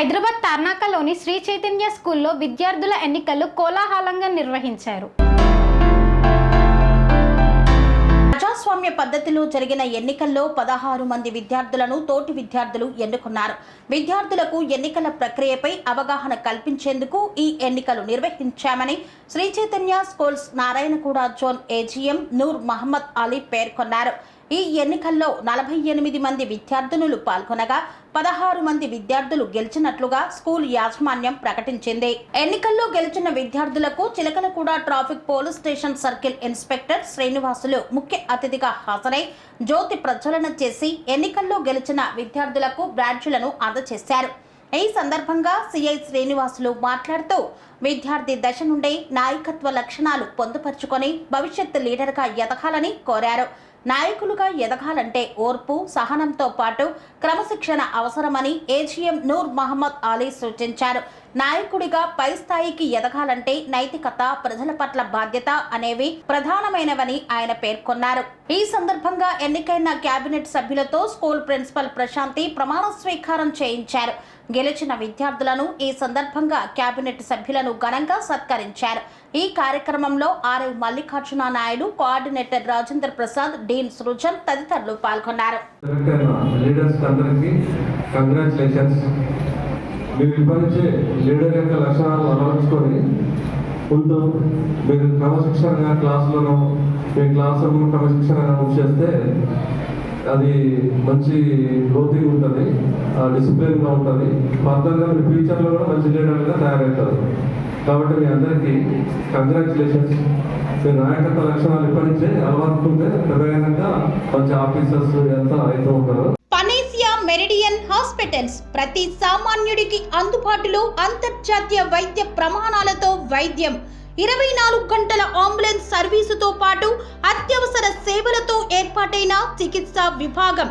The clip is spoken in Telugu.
హైదరాబాద్ తార్నాకలోని శ్రీ చైతన్య స్కూల్లో విద్యార్థుల ఎన్నికలు కోలాహలంగా నిర్వహించారు. ప్రజాస్వామ్య పద్ధతిలో జరిగిన ఎన్నికల్లో పదహారు మంది విద్యార్థులను తోటి విద్యార్థులు ఎన్నుకున్నారు. విద్యార్థులకు ఎన్నికల ప్రక్రియపై అవగాహన కల్పించేందుకు ఈ ఎన్నికలు నిర్వహించామని Sri Chaitanya schools Narayanaguda zone AGM Noor Mohammed Ali పేర్కొన్నారు. ఈ ఎన్నికల్లో నలభై ఎనిమిది మంది విద్యార్థినులు పాల్గొనగా పదహారు మంది విద్యార్థులు గెలిచినట్లుగా స్కూల్ యాజమాన్యం ప్రకటించింది. ఎన్నికల్లో గెలిచిన విద్యార్థులకు Chilakalguda traffic police station circle inspector Srinivasulu ముఖ్య అతిథిగా హాజరై జ్యోతి ప్రజ్వలన చేసి ఎన్నికల్లో గెలిచిన విద్యార్థులకు బ్యాడ్జీలను అందజేశారు. ఈ సందర్భంగా సిఐ శ్రీనివాసులు మాట్లాడుతూ విద్యార్థి దశ నుండే నాయకత్వ లక్షణాలు పొందుపరుచుకొని భవిష్యత్ లీడర్గా ఎదగాలని కోరారు. నాయకులుగా ఎదగాలంటే ఓర్పు సహనంతో పాటు క్రమశిక్షణ అవసరమని ఏజీఎం నూర్ మహమ్మద్ అలీ సూచించారు. నాయకుడిగా పై స్థాయికి ఎదగాలంటే నైతికత ప్రజల పట్ల బాధ్యత అనేవి ప్రధానమైనవని ఆయన పేర్కొన్నారు. ఈ సందర్భంగా ఎన్నికైన కేబినెట్ సభ్యులతో స్కూల్ ప్రిన్సిపల్ ప్రశాంతి ప్రమాణ స్వీకారం చేయించారు. గెలిచిన విద్యార్థులను ఈ సందర్భంగా కేబినెట్ సభ్యులను ఘనంగా సత్కరించారు. ఈ కార్యక్రమంలో RL Mallikarjuna Naidu coordinator Rajendra Prasad dean Srujan తదితరులు పాల్గొన్నారు. లీడర్స్ అందరికీ మీరు ఇప్పటి లీడర్ యొక్క లక్షణాలు అలవర్చుకొని ఉంటూ మీరు క్రమశిక్షణగా క్లాసులను మీ క్లాస్ రూమ్ క్రమశిక్షణగా చేస్తే అది మంచి గ్రోతింగ్ ఉంటుంది డిసిప్లిన్గా ఉంటుంది. ఫర్దర్గా మీ ఫ్యూచర్లో కూడా మంచి లీడర్గా తయారవుతారు. కాబట్టి మీ అందరికీ కంగ్రాచులేషన్స్ మీ నాయకత్వ లక్షణాలు ఇప్పటి నుంచే అలవర్చుకుంటే పెద్దగైనాక మంచి ఆఫీసర్స్ ఎంత అవుతూ ఉంటారు. పనేసియా మెరిడియన్ హాస్పిటల్స్ ప్రతి సామాన్యుడికి అందుబాటులో అంతర్జాతీయ వైద్య ప్రమాణాలతో వైద్యం. ఇరవై నాలుగు గంటల అంబులెన్స్ సర్వీసుతో పాటు అత్యవసర సేవలతో ఏర్పాటైన చికిత్సా విభాగం.